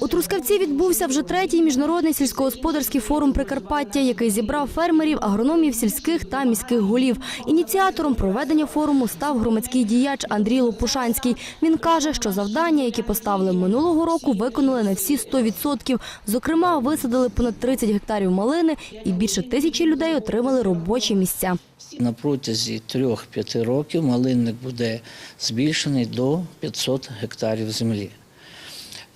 У Трускавці відбувся вже третій міжнародний сільськогосподарський форум Прикарпаття, який зібрав фермерів, агрономів сільських та міських голів. Ініціатором проведення форуму став громадський діяч Андрій Лопушанський. Він каже, що завдання, які поставили минулого року, виконали на всі 100%. Зокрема, висадили понад 30 гектарів малини і більше тисячі людей отримали робочі місця. На протязі 3-5 років малинник буде збільшений до 500 гектарів землі.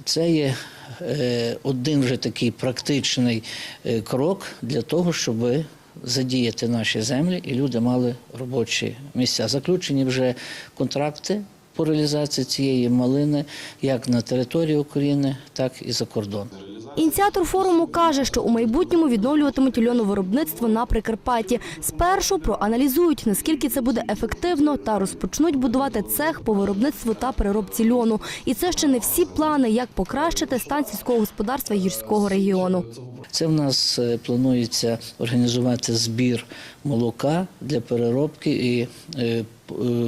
Це є е, один вже такий практичний е, крок для того, щоб задіяти наші землі і люди мали робочі місця. Заключені вже контракти по реалізації цієї малини як на території України, так і за кордон. Ініціатор форуму каже, що у майбутньому відновлюватимуть льоновиробництво на Прикарпатті. Спершу проаналізують, наскільки це буде ефективно, та розпочнуть будувати цех по виробництву та переробці льону. І це ще не всі плани, як покращити стан сільського господарства гірського регіону. Це в нас е, планується організувати збір молока для переробки і е, е,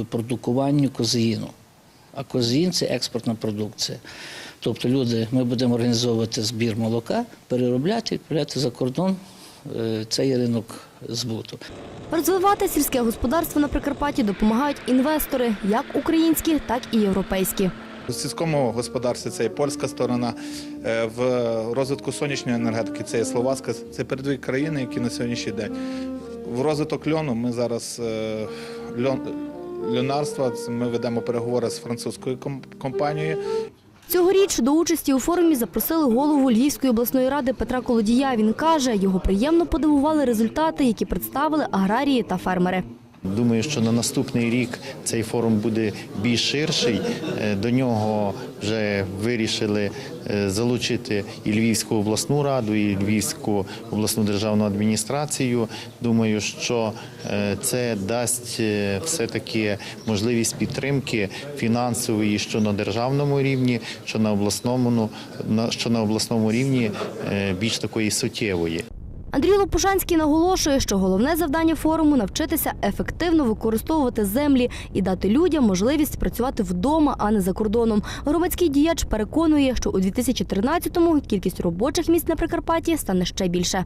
продукування козеїну. А козеїн – це експортна продукція. Тобто люди, ми будемо організовувати збір молока, переробляти, відправляти за кордон. Е, Це є ринок збуту. Розвивати сільське господарство на Прикарпатті допомагають інвестори, як українські, так і європейські. У сільському господарстві це і польська сторона, е, в розвитку сонячної енергетики це і словацька, це передові країни, які на сьогоднішній день. В розвиток льону ми зараз е, льон, льонарства, ми ведемо переговори з французькою компанією. Цьогоріч до участі у форумі запросили голову Львівської обласної ради Петра Колодія. Він каже, його приємно подивували результати, які представили аграрії та фермери. Думаю, що на наступний рік цей форум буде більш ширший. Е, До нього вже вирішили е, залучити і Львівську обласну раду, і Львівську обласну державну адміністрацію. Думаю, що е, це дасть все-таки можливість підтримки фінансової, що на державному рівні, що на обласному, ну, що на обласному рівні більш такої суттєвої. Андрій Лопушанський наголошує, що головне завдання форуму навчитися ефективно використовувати землі і дати людям можливість працювати вдома, а не за кордоном. Громадський діяч переконує, що у 2013-му кількість робочих місць на Прикарпатті стане ще більше.